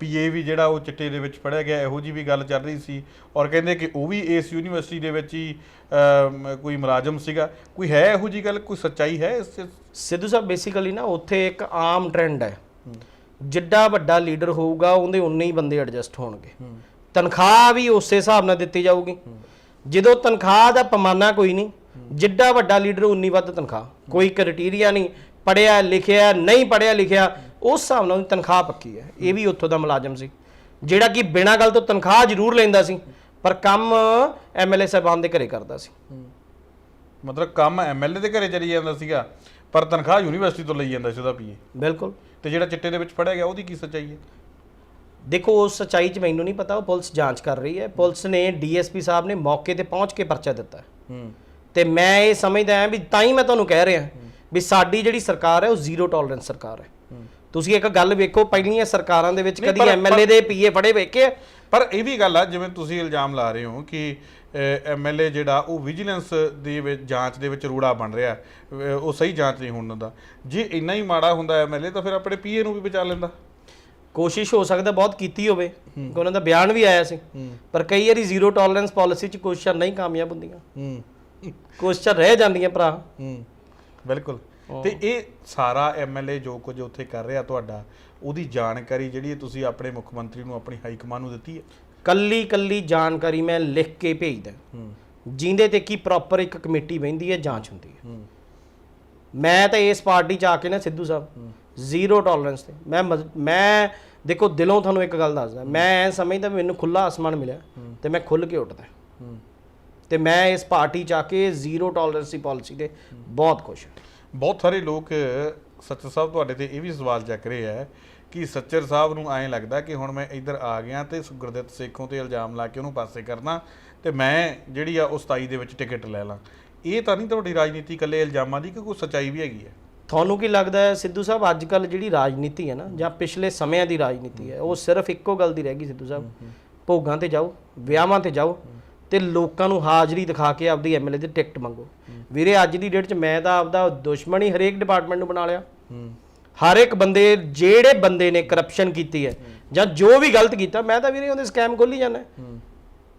ਪੀਏ ਵੀ ਜਿਹੜਾ ਉਹ ਚਿੱਟੇ ਦੇ ਵਿੱਚ ਫੜਿਆ ਗਿਆ ਇਹੋ ਜੀ ਵੀ ਗੱਲ ਚੱਲ ਰਹੀ ਸੀ ਔਰ ਕਹਿੰਦੇ ਕਿ ਉਹ ਵੀ ਇਸ ਯੂਨੀਵਰਸਿਟੀ ਦੇ ਵਿੱਚ ਹੀ ਕੋਈ ਮੁਲਾਜ਼ਮ ਸੀਗਾ। ਕੋਈ ਹੈ ਇਹੋ ਜੀ ਗੱਲ? ਕੋਈ ਸੱਚਾਈ ਹੈ? ਸਿੱਧੂ ਸਾਹਿਬ ਬੇਸਿਕਲੀ ਨਾ ਉੱਥੇ ਇੱਕ ਆਮ ਟ੍ਰੈਂਡ ਹੈ। ਜਿੱਡਾ ਵੱਡਾ ਲੀਡਰ ਹੋਊਗਾ ਉਹਦੇ ਉਨੇ ਹੀ ਬੰਦੇ ਐਡਜਸਟ ਹੋਣਗੇ। ਤਨਖਾਹ ਵੀ ਉਸੇ ਹਿਸਾਬ ਨਾਲ ਦਿੱਤੀ ਜਾਊਗੀ। ਜਦੋਂ ਤਨਖਾਹ ਦਾ ਪਮਾਨਾ ਕੋਈ ਨਹੀਂ ਜਿੱਡਾ ਵੱਡਾ ਲੀਡਰ ਉਨੀ ਵੱਧ ਤਨਖਾਹ। ਕੋਈ ਕ੍ਰਾਈਟੇਰੀਆ ਨਹੀਂ ਪੜਿਆ ਲਿਖਿਆ ਨਹੀਂ ਪੜਿਆ ਲਿਖਿਆ ਉਸ ਹਿਸਾਬ ਨਾਲ ਉਹਦੀ ਤਨਖਾਹ ਪੱਕੀ ਹੈ। ਇਹ ਵੀ ਉੱਥੋਂ ਦਾ ਮੁਲਾਜ਼ਮ ਸੀ। ਜਿਹੜਾ ਕਿ ਬਿਨਾਂ ਗੱਲ ਤੋਂ ਤਨਖਾਹ ਜ਼ਰੂਰ ਲੈਂਦਾ ਸੀ ਪਰ ਕੰਮ ਐਮਐਲਏ ਸਾਹਿਬਾਨ ਦੇ ਘਰੇ ਕਰਦਾ ਸੀ। ਮਤਲਬ ਕੰਮ ਐਮਐਲਏ ਦੇ ਘਰੇ ਚਲੀ ਜਾਂਦਾ ਸੀਗਾ ਪਰ ਤਨਖਾਹ ਯੂਨੀਵਰਸਿਟੀ ਤੋਂ ਲਈ ਜਾਂਦਾ ਸੀ ਉਹਦਾ ਪੀਏ ਬਿਲਕੁਲ। ਤੇ ਜਿਹੜਾ ਚਿੱਟੇ ਦੇ ਵਿੱਚ ਫੜਿਆ ਗਿਆ ਉਹਦੀ ਕੀ ਸੱਚਾਈ ਹੈ? ਦੇਖੋ ਉਸ ਸੱਚਾਈ 'ਚ ਮੈਨੂੰ ਨਹੀਂ ਪਤਾ ਉਹ ਪੁਲਿਸ ਜਾਂਚ ਕਰ ਰਹੀ ਹੈ। ਪੁਲਿਸ ਨੇ ਡੀਐਸਪੀ ਸਾਹਿਬ ਨੇ ਮੌਕੇ ਤੇ ਪਹੁੰਚ ਕੇ ਪਰਚਾ ਦਿੱਤਾ। ਹੈ। ਤੇ ਮੈਂ ਇਹ ਸਮਝਦਾ ਹਾਂ ਵੀ ਤਾਂ ਹੀ ਮੈਂ ਤੁਹਾਨੂੰ ਕਹਿ ਰਿਹਾ ਵੀ ਸਾਡੀ ਜਿਹੜੀ ਸਰਕਾਰ ਹੈ ਉਹ ਜ਼ੀਰੋ ਟੋਲਰੈਂਸ ਸਰਕਾਰ ਹੈ। ਤੁਸੀਂ ਇੱਕ ਗੱਲ ਵੇਖੋ ਪਹਿਲੀਆਂ ਸਰਕਾਰਾਂ ਦੇ ਵਿੱਚ ਕਦੀ ਐਮਐਲਏ ਦੇ ਪੀਏ ਫੜੇ ਵੇਖੇ? ਪਰ ਇਹ ਵੀ ਗੱਲ ਆ ਜਿਵੇਂ ਤੁਸੀਂ ਇਲਜ਼ਾਮ ਲਾ ਰਹੇ ਹੋ ਕਿ ਐਮਐਲਏ ਜਿਹੜਾ ਉਹ ਵਿਜੀਲੈਂਸ ਦੀ ਵਿੱਚ ਜਾਂਚ ਦੇ ਵਿੱਚ ਰੂੜਾ ਬਣ ਰਿਹਾ ਉਹ ਸਹੀ ਜਾਂਚ ਨਹੀਂ ਹੋਣ ਦਿੰਦਾ। ਜੇ ਇੰਨਾ ਹੀ ਮਾੜਾ ਹੁੰਦਾ ਐਮਐਲਏ ਤਾਂ ਫਿਰ ਆਪਣੇ ਪੀਏ ਨੂੰ ਵੀ ਬਚਾ ਲੈਂਦਾ। ਕੋਸ਼ਿਸ਼ ਹੋ ਸਕਦਾ ਬਹੁਤ ਕੀਤੀ ਹੋਵੇ ਕਿ ਉਹਨਾਂ ਦਾ ਬਿਆਨ ਵੀ ਆਇਆ ਸੀ। ਪਰ ਕਈ ਵਾਰੀ ਜ਼ੀਰੋ ਟੋਲਰੈਂਸ ਪਾਲਿਸੀ 'ਚ ਕੋਸ਼ਿਸ਼ਾਂ ਨਹੀਂ ਕਾਮਯਾਬ ਹੁੰਦੀਆਂ। ਕੋਸ਼ਿਸ਼ਾਂ ਰਹਿ ਜਾਂਦੀਆਂ ਭਰਾ। ਬਿਲਕੁਲ। ਤੇ ਇਹ ਸਾਰਾ ਐਮਐਲਏ ਜੋ ਕੁਝ ਉੱਥੇ ਕਰ ਰਿਹਾ ਤੁਹਾਡਾ ਉਹਦੀ ਜਾਣਕਾਰੀ ਜਿਹੜੀ ਤੁਸੀਂ ਆਪਣੇ ਮੁੱਖ ਮੰਤਰੀ ਨੂੰ ਆਪਣੀ ਹਾਈ ਕਮਾਨ ਨੂੰ ਦਿੱਤੀ ਹੈ? ਕੱਲੀ ਕੱਲੀ ਜਾਣਕਾਰੀ ਮੈਂ ਲਿਖ ਕੇ ਭੇਜਦਾ। ਜਿੰਦੇ ਤੇ ਕੀ ਪ੍ਰੋਪਰ ਇੱਕ ਕਮੇਟੀ ਬਹਿੰਦੀ ਹੈ ਜਾਂਚ ਹੁੰਦੀ ਹੈ। ਮੈਂ ਤਾਂ ਇਸ ਪਾਰਟੀ 'ਚ ਆ ਕੇ ਨਾ ਸਿੱਧੂ ਸਾਹਿਬ ਜ਼ੀਰੋ ਟੋਲਰੈਂਸ ਤੇ। ਮੈਂ ਮੈਂ ਦੇਖੋ ਦਿਲੋਂ ਤੁਹਾਨੂੰ ਇੱਕ ਗੱਲ ਦੱਸਦਾ। ਮੈਂ ਐ ਸਮਝਦਾ ਮੈਨੂੰ ਖੁੱਲਾ ਅਸਮਾਨ ਮਿਲਿਆ ਤੇ ਮੈਂ ਖੁੱਲ ਕੇ ਉੱਠਦਾ। ਹੂੰ। ਤੇ ਮੈਂ ਇਸ ਪਾਰਟੀ 'ਚ ਆ ਕੇ ਜ਼ੀਰੋ ਟੋਲਰੈਂਸ ਦੀ ਪਾਲਿਸੀ ਤੇ ਬਹੁਤ ਖੁਸ਼ ਹਾਂ। ਬਹੁਤ ਸਾਰੇ ਲੋਕ ਸੱਚਰ ਸਾਹਿਬ ਤੁਹਾਡੇ ਤੇ ਇਹ ਵੀ ਸਵਾਲ ਚੱਕ ਰਹੇ ਆ ਕਿ ਸੱਚਰ ਸਾਹਿਬ ਨੂੰ ਐਂ ਲੱਗਦਾ ਕਿ ਹੁਣ ਮੈਂ ਇੱਧਰ ਆ ਗਿਆ ਤੇ ਗੁਰਦਿੱਤ ਸੇਖੋਂ ਤੇ ਇਲਜ਼ਾਮ ਲਾ ਕੇ ਉਹਨੂੰ ਪਾਸੇ ਕਰਨਾ ਤੇ ਮੈਂ ਜਿਹੜੀ ਆ ਉਹ 27 ਦੇ ਵਿੱਚ ਟਿਕਟ ਲੈ ਲਾਂ। ਇਹ ਤਾਂ ਨਹੀਂ ਤੁਹਾਡੀ ਰਾਜਨੀਤੀ ਇਕੱਲੇ ਇਲਜ਼ਾਮਾਂ ਦੀ ਕਿ ਕੋਈ ਸੱਚਾਈ ਵੀ ਹੈਗੀ ਹੈ ਤੁਹਾਨੂੰ ਕੀ ਲੱਗਦਾ ਹੈ ਸਿੱਧੂ ਸਾਹਿਬ ਅੱਜ ਕੱਲ ਜਿਹੜੀ ਰਾਜਨੀਤੀ ਹੈ ਨਾ ਜਾਂ ਪਿਛਲੇ ਸਮਿਆਂ ਦੀ ਰਾਜਨੀਤੀ ਹੈ ਉਹ ਸਿਰਫ ਇੱਕੋ ਗੱਲ ਦੀ ਰਹਿ ਗਈ ਸਿੱਧੂ ਸਾਹਿਬ। ਭੋਗਾਂ ਤੇ ਜਾਓ ਵਿਆਹਾਂ ਤੇ ਜਾਓ ਤੇ ਲੋਕਾਂ ਨੂੰ ਹਾਜ਼ਰੀ ਦਿਖਾ ਕੇ ਆਪਦੀ ਐਮਐਲਏ ਦੀ ਟਿਕਟ ਮੰਗੋ। ਵੀਰੇ ਅੱਜ ਦੀ ਡੇਟ 'ਚ ਮੈਂ ਤਾਂ ਆਪਦਾ ਦੁਸ਼ਮਣ ਹੀ ਹਰੇਕ ਡਿਪਾਰਟਮੈਂਟ ਨੂੰ ਬਣਾ ਲਿਆ। ਹਰ ਇੱਕ ਬੰਦੇ ਜਿਹੜੇ ਬੰਦੇ ਨੇ ਕਰਪਸ਼ਨ ਕੀਤੀ ਹੈ ਜਾਂ ਜੋ ਵੀ ਗਲਤ ਕੀਤਾ ਮੈਂ ਤਾਂ ਵੀਰੇ ਉਹਦੇ ਸਕੈਮ ਖੋਲੀ ਜਾਂਦਾ।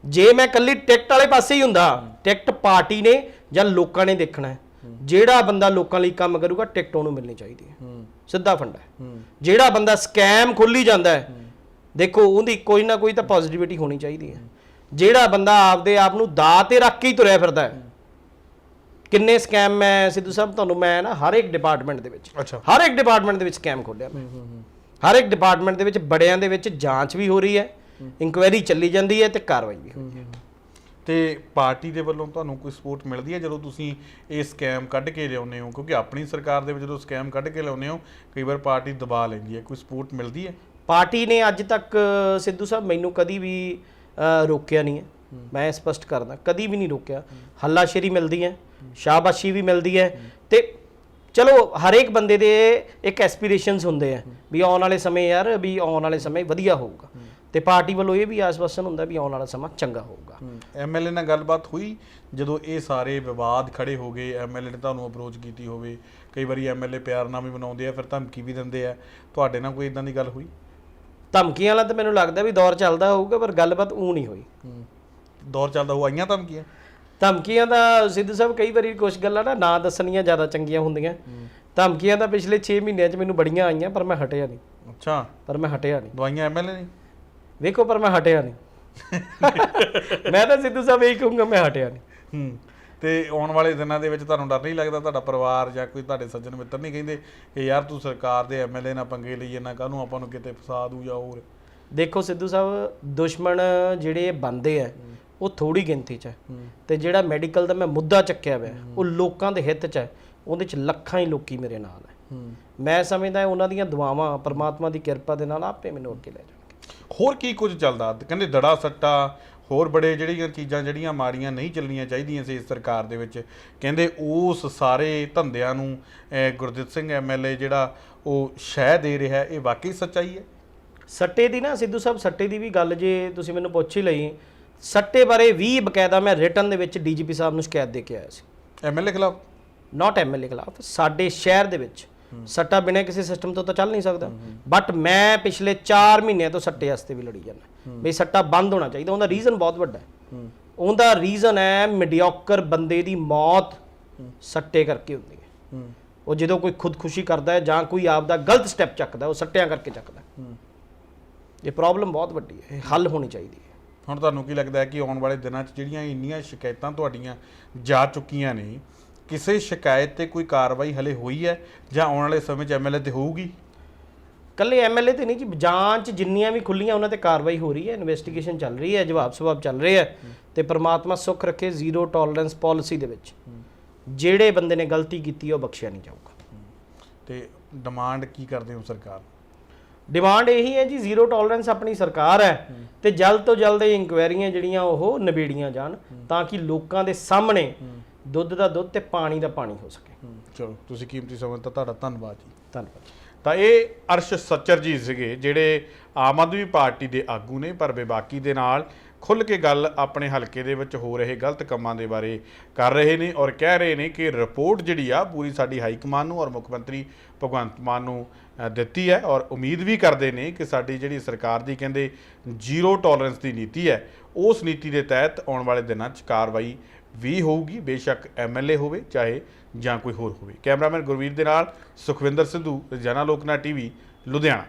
ਜੇ ਮੈਂ ਕੱਲੀ ਟਿਕਟ ਵਾਲੇ ਪਾਸੇ ਹੀ ਹੁੰਦਾ ਟਿਕਟ ਪਾਰਟੀ ਨੇ ਜਾਂ ਲੋਕਾਂ ਨੇ ਦੇਖਣਾ ਹੈ। ਜਿਹੜਾ ਬੰਦਾ ਲੋਕਾਂ ਲਈ ਕੰਮ ਕਰੂਗਾ ਟਿਕਟ ਉਹਨੂੰ ਮਿਲਣੀ ਚਾਹੀਦੀ ਹੈ। ਸਿੱਧਾ ਫੰਡਾ ਹੈ। ਜਿਹੜਾ ਬੰਦਾ ਸਕੈਮ ਖੋਲੀ ਜਾਂਦਾ ਹੈ ਦੇਖੋ ਉਹਦੀ ਕੋਈ ਨਾ ਕੋਈ ਤਾਂ ਪੋਜ਼ਿਟਿਵਿਟੀ ਹੋਣੀ ਚਾਹੀਦੀ ਹੈ। ਜਿਹੜਾ ਬੰਦਾ ਆਪਦੇ ਆਪ ਨੂੰ ਦਾ ਤੇ ਰੱਖ ਕੇ ਹੀ ਤੁਰਿਆ ਫਿਰਦਾ ਹੈ। ਕਿੰਨੇ ਸਕੈਮ ਮੈਂ ਸਿੱਧੂ ਸਾਹਿਬ ਤੁਹਾਨੂੰ ਮੈਂ ਨਾ ਹਰ ਇੱਕ ਡਿਪਾਰਟਮੈਂਟ ਦੇ ਵਿੱਚ ਹਰ ਇੱਕ ਡਿਪਾਰਟਮੈਂਟ ਦੇ ਵਿੱਚ ਸਕੈਮ ਖੋਲਿਆ ਮੈਂ। ਹਰ ਇੱਕ ਡਿਪਾਰਟਮੈਂਟ ਦੇ ਵਿੱਚ ਬੜਿਆਂ ਦੇ ਵਿੱਚ ਜਾਂਚ ਵੀ ਹੋ ਰਹੀ ਹੈ। ਇਨਕੁਆਇਰੀ ਚੱਲੀ ਜਾਂਦੀ ਹੈ ਤੇ ਕਾਰਵਾਈ ਵੀ ਹੋ ਰਹੀ ਹੈ। ਤੇ ਪਾਰਟੀ ਦੇ ਵੱਲੋਂ ਤੁਹਾਨੂੰ ਕੋਈ ਸਪੋਰਟ ਮਿਲਦੀ ਹੈ ਜਦੋਂ ਤੁਸੀਂ ਇਹ ਸਕੈਮ ਕੱਢ ਕੇ ਲਿਆਉਂਦੇ ਹੋ? ਕਿਉਂਕਿ ਆਪਣੀ ਸਰਕਾਰ ਦੇ ਵਿੱਚ ਜਦੋਂ ਸਕੈਮ ਕੱਢ ਕੇ ਲਿਆਉਂਦੇ ਹੋ ਕਈ ਵਾਰ ਪਾਰਟੀ ਦਬਾ ਲੈਂਦੀ ਹੈ। ਕੋਈ ਸਪੋਰਟ ਮਿਲਦੀ ਹੈ? ਪਾਰਟੀ ਨੇ ਅੱਜ ਤੱਕ ਸਿੱਧੂ ਸਾਹਿਬ ਮੈਨੂੰ ਕਦੀ ਵੀ ਅ, ਰੋਕਿਆ ਨਹੀਂ ਹੈ। ਮੈਂ ਸਪਸ਼ਟ ਕਰਦਾ ਕਦੀ ਵੀ ਨਹੀਂ ਰੋਕਿਆ। ਹੱਲਾਸ਼ੇਰੀ ਮਿਲਦੀ ਹੈ ਸ਼ਾਬਾਸ਼ੀ ਵੀ ਮਿਲਦੀ ਹੈ ਤੇ ਚਲੋ ਹਰੇਕ ਬੰਦੇ ਦੇ ਇੱਕ ਐਸਪੀਰੇਸ਼ਨਸ ਹੁੰਦੇ ਆ ਵੀ ਆਉਣ ਵਾਲੇ ਸਮੇਂ ਯਾਰ ਵੀ ਆਉਣ ਵਾਲੇ ਸਮੇਂ ਵਧੀਆ ਹੋਊਗਾ। ਤੇ ਪਾਰਟੀ ਵੱਲੋਂ ਇਹ ਵੀ ਆਸਵਾਸਨ ਹੁੰਦਾ ਵੀ ਆਉਣ ਵਾਲਾ ਸਮਾਂ ਚੰਗਾ ਹੋਊਗਾ। ਐਮਐਲਏ ਨਾਲ ਗੱਲਬਾਤ ਹੋਈ ਜਦੋਂ ਇਹ ਸਾਰੇ ਵਿਵਾਦ ਖੜੇ ਹੋ ਗਏ ਐਮਐਲਏ ਨੇ ਤੁਹਾਨੂੰ ਅਪਰੋਚ ਕੀਤੀ ਹੋਵੇ ਕਈ ਵਾਰੀ ਐਮਐਲਏ ਪਿਆਰਨਾਮੇ ਬਣਾਉਂਦੇ ਆ ਫਿਰ ਧਮਕੀ ਵੀ ਦਿੰਦੇ ਆ। ਤੁਹਾਡੇ ਨਾਲ ਕੋਈ ਇਦਾਂ ਦੀ ਗੱਲ ਹੋਈ? ਧਮਕੀਆਂ ਵਾਲਾ ਤਾਂ ਮੈਨੂੰ ਲੱਗਦਾ ਵੀ ਦੌਰ ਚੱਲਦਾ ਹੋਊਗਾ ਪਰ ਗੱਲਬਾਤ ਉਹ ਨਹੀਂ ਹੋਈ। ਦੌਰ ਚੱਲਦਾ ਹੋ ਆਈਆਂ ਧਮਕੀਆਂ? ਧਮਕੀਆਂ ਦਾ ਸਿੱਧੂ ਸਾਹਿਬ ਕਈ ਵਾਰੀ ਕੁਝ ਗੱਲਾਂ ਨਾ ਨਾ ਦੱਸਣੀਆਂ ਜ਼ਿਆਦਾ ਚੰਗੀਆਂ ਹੁੰਦੀਆਂ। ਧਮਕੀਆਂ ਤਾਂ ਪਿਛਲੇ 6 ਮਹੀਨਿਆਂ 'ਚ ਮੈਨੂੰ ਬੜੀਆਂ ਆਈਆਂ ਪਰ ਮੈਂ ਹਟਿਆ ਨਹੀਂ। ਅੱਛਾ। ਪਰ ਮੈਂ ਹਟਿਆ ਨਹੀਂ। ਦਵਾਈਆਂ ਐਮਐਲਏ ਨੇ? ਵੇਖੋ ਪਰ ਮੈਂ ਹਟਿਆ ਨਹੀਂ। ਮੈਂ ਤਾਂ ਸਿੱਧੂ ਸਾਹਿਬ ਇਹੀ ਕਹੂੰਗਾ ਮੈਂ ਹਟਿਆ ਨਹੀਂ। ਹੂੰ ਤੇ ਆਉਣ ਵਾਲੇ ਦਿਨਾਂ ਦੇ ਵਿੱਚ ਤੁਹਾਨੂੰ ਡਰ ਨਹੀਂ ਲੱਗਦਾ ਤੁਹਾਡਾ ਪਰਿਵਾਰ ਜਾਂ ਕੋਈ ਤੁਹਾਡੇ ਸੱਜਣ ਮਿੱਤਰ ਨਹੀਂ ਕਹਿੰਦੇ ਕਿ ਯਾਰ ਤੂੰ ਸਰਕਾਰ ਦੇ ਐਮਐਲਏ ਨਾਲ ਪੰਗੇ ਲਈ ਜਾਂਦਾ ਕਾਹਨੂੰ ਆਪਾਂ ਨੂੰ ਕਿਤੇ ਫਸਾ ਦੂ ਜਾਂ ਹੋਰ। ਦੇਖੋ ਸਿੱਧੂ ਸਾਹਿਬ ਦੁਸ਼ਮਣ ਜਿਹੜੇ ਬੰਦੇ ਆ ਉਹ ਥੋੜੀ ਗਿਣਤੀ 'ਚ ਹੈ। ਤੇ ਜਿਹੜਾ ਮੈਡੀਕਲ ਦਾ ਮੈਂ ਮੁੱਦਾ ਚੱਕਿਆ ਹੋਇਆ ਉਹ ਲੋਕਾਂ ਦੇ ਹਿੱਤ 'ਚ ਹੈ ਉਹਦੇ 'ਚ ਲੱਖਾਂ ਹੀ ਲੋਕੀ ਮੇਰੇ ਨਾਲ ਹੈ। ਮੈਂ ਸਮਝਦਾ ਉਹਨਾਂ ਦੀਆਂ ਦੁਆਵਾਂ ਪਰਮਾਤਮਾ ਦੀ ਕਿਰਪਾ ਦੇ ਨਾਲ ਆਪੇ ਮੈਨੂੰ ਅੱਗੇ ਲੈ ਜਾਣਗੇ ਹੋਰ ਕੀ ਕੁਝ ਚੱਲਦਾ? ਕਹਿੰਦੇ ਦੜਾ ਸੱਟਾ ਹੋਰ ਬੜੇ ਜਿਹੜੀਆਂ ਚੀਜ਼ਾਂ ਜਿਹੜੀਆਂ ਮਾੜੀਆਂ ਨਹੀਂ ਚੱਲਣੀਆਂ ਚਾਹੀਦੀਆਂ ਸੀ ਇਸ ਸਰਕਾਰ ਦੇ ਵਿੱਚ। ਕਹਿੰਦੇ ਉਸ ਸਾਰੇ ਧੰਦਿਆਂ ਨੂੰ ਗੁਰਦਿੱਤ ਸਿੰਘ ਐਮਐਲਏ ਜਿਹੜਾ ਉਹ ਸ਼ਹਿ ਦੇ ਰਿਹਾ ਇਹ ਵਾਕਈ ਸੱਚਾਈ ਹੈ? ਸੱਟੇ ਦੀ ਨਾ ਸਿੱਧੂ ਸਾਹਿਬ ਸੱਟੇ ਦੀ ਵੀ ਗੱਲ ਜੇ ਤੁਸੀਂ ਮੈਨੂੰ ਪੁੱਛ ਹੀ ਲਈ ਸੱਟੇ ਬਾਰੇ ਵੀ ਬਕਾਇਦਾ ਮੈਂ ਰਿਟਰਨ ਦੇ ਵਿੱਚ ਡੀਜੀਪੀ ਸਾਹਿਬ ਨੂੰ ਸ਼ਿਕਾਇਤ ਦੇ ਕੇ ਆਇਆ ਸੀ। ਐਮਐਲਏ ਖਿਲਾਫ? ਨਾਟ ਐਮਐਲਏ ਖਿਲਾਫ ਸਾਡੇ ਸ਼ਹਿਰ ਦੇ ਵਿੱਚ। ਸੱਟਾ ਬਿਨਾਂ ਕਿਸੇ ਸਿਸਟਮ ਤੋਂ ਤਾਂ ਚੱਲ ਨਹੀਂ ਸਕਦਾ। ਬਟ ਮੈਂ ਪਿਛਲੇ 4 ਮਹੀਨਿਆਂ ਤੋਂ ਸੱਟੇ ਵਾਸਤੇ ਵੀ ਲੜੀ ਜਾਂਦਾ। ਵੀ ਸੱਟਾ ਬੰਦ ਹੋਣਾ ਚਾਹੀਦਾ ਉਹਦਾ ਰੀਜ਼ਨ ਬਹੁਤ ਵੱਡਾ ਹੈ। ਉਹਦਾ ਰੀਜ਼ਨ ਹੈ ਮੀਡੀਓਕਰ ਬੰਦੇ ਦੀ ਮੌਤ ਸੱਟੇ ਕਰਕੇ ਹੁੰਦੀ ਹੈ। ਉਹ ਜਦੋਂ ਕੋਈ ਖੁਦਕੁਸ਼ੀ ਕਰਦਾ ਹੈ ਜਾਂ ਕੋਈ ਆਪਦਾ ਗਲਤ ਸਟੈਪ ਚੱਕਦਾ ਉਹ ਸੱਟਿਆਂ ਕਰਕੇ ਚੱਕਦਾ ਇਹ ਪ੍ਰੋਬਲਮ ਬਹੁਤ ਵੱਡੀ ਹੈ ਇਹ ਹੱਲ ਹੋਣੀ ਚਾਹੀਦੀ ਹੈ। ਹੁਣ ਤੁਹਾਨੂੰ ਕੀ ਲੱਗਦਾ ਹੈ ਕਿ ਆਉਣ ਵਾਲੇ ਦਿਨਾਂ 'ਚ ਜਿਹੜੀਆਂ ਇੰਨੀਆਂ ਸ਼ਿਕਾਇਤਾਂ ਤੁਹਾਡੀਆਂ ਜਾ ਚੁੱਕੀਆਂ ਨੇ ਕਿਸੇ ਸ਼ਿਕਾਇਤ ਤੇ ਕੋਈ ਕਾਰਵਾਈ ਹਲੇ ਹੋਈ ਹੈ ਜਾਂ ਆਉਣ ਵਾਲੇ ਸਮੇਂ 'ਚ ਐਮਐਲਏ ਤੇ ਹੋਊਗੀ? ਕੱਲੇ ਐਮਐਲਏ ਤੇ ਨਹੀਂ ਜੀ ਜਾਂਚ ਜਿੰਨੀਆਂ ਵੀ ਖੁੱਲੀਆਂ ਉਹਨਾਂ ਤੇ ਕਾਰਵਾਈ ਹੋ ਰਹੀ ਹੈ ਇਨਵੈਸਟੀਗੇਸ਼ਨ ਚੱਲ ਰਹੀ ਹੈ ਜਵਾਬ ਸਵਾਬ ਚੱਲ ਰਹੇ ਹੈ ਤੇ ਪ੍ਰਮਾਤਮਾ ਸੁੱਖ ਰੱਖੇ ਜ਼ੀਰੋ ਟੋਲਰੈਂਸ ਪਾਲਿਸੀ ਦੇ ਵਿੱਚ। ਜਿਹੜੇ ਬੰਦੇ ਨੇ ਗਲਤੀ ਕੀਤੀ ਉਹ ਬਖਸ਼ਿਆ ਨਹੀਂ ਜਾਊਗਾ। ਤੇ ਡਿਮਾਂਡ ਕੀ ਕਰਦੇ ਹੋ ਸਰਕਾਰ? ਡਿਮਾਂਡ ਇਹੀ ਹੈ ਜੀ ਜ਼ੀਰੋ ਟੋਲਰੈਂਸ ਆਪਣੀ ਸਰਕਾਰ ਹੈ ਤੇ ਜਲਦ ਤੋਂ ਜਲਦ ਇਹ ਇਨਕੁਆਇਰੀਆਂ ਜਿਹੜੀਆਂ ਉਹ ਨਿਬੇੜੀਆਂ ਜਾਣ ਤਾਂ ਕਿ ਲੋਕਾਂ ਦੇ ਸਾਹਮਣੇ ਦੁੱਧ ਦਾ ਦੁੱਧ ਤੇ ਪਾਣੀ ਦਾ ਪਾਣੀ ਹੋ ਸਕੇ। ਚਲੋ ਤੁਸੀਂ ਕੀਮਤੀ ਸਮਾਂ ਦਿੱਤਾ ਤੁਹਾਡਾ ਧੰਨਵਾਦ ਜੀ। ਧੰਨਵਾਦ ਤਾਂ ਇਹ ਅਰਸ਼ ਸੱਚਰ ਜੀ ਸੀਗੇ ਜਿਹੜੇ ਆਮ ਆਦਮੀ ਪਾਰਟੀ ਦੇ ਆਗੂ ਨੇ ਪਰ ਬੇਬਾਕੀ ਦੇ ਨਾਲ ਖੁੱਲ ਕੇ ਗੱਲ ਆਪਣੇ ਹਲਕੇ ਦੇ ਵਿੱਚ ਹੋ ਰਹੇ ਗਲਤ ਕੰਮਾਂ ਦੇ ਬਾਰੇ ਕਰ ਰਹੇ ਨੇ ਔਰ ਕਹਿ ਰਹੇ ਨੇ ਕਿ ਰਿਪੋਰਟ ਜਿਹੜੀ ਆ ਪੂਰੀ ਸਾਡੀ ਹਾਈ ਕਮਾਨ ਨੂੰ ਔਰ ਮੁੱਖ ਮੰਤਰੀ ਭਗਵੰਤ ਮਾਨ ਨੂੰ ਦਿੱਤੀ ਹੈ ਔਰ ਉਮੀਦ ਵੀ ਕਰਦੇ ਨੇ ਕਿ ਸਾਡੀ ਜਿਹੜੀ ਸਰਕਾਰ ਦੀ ਕਹਿੰਦੇ ਜ਼ੀਰੋ ਟੋਲਰੈਂਸ ਦੀ ਨੀਤੀ ਹੈ ਉਸ ਨੀਤੀ ਦੇ ਤਹਿਤ ਆਉਣ ਵਾਲੇ ਦਿਨਾਂ 'ਚ ਕਾਰਵਾਈ ਵੀ ਹੋਊਗੀ, ਬੇਸ਼ੱਕ ਐਮਐਲਏ ਹੋਵੇ, ਚਾਹੇ ਜਾਂ ਕੋਈ ਹੋਰ ਹੋਵੇ। ਕੈਮਰਾਮੈਨ ਗੁਰਵੀਰ ਦੇ ਨਾਲ ਸੁਖਵਿੰਦਰ ਸਿੱਧੂ, ਰੋਜ਼ਾਨਾ ਲੋਕਨਾ ਟੀਵੀ, ਲੁਧਿਆਣਾ।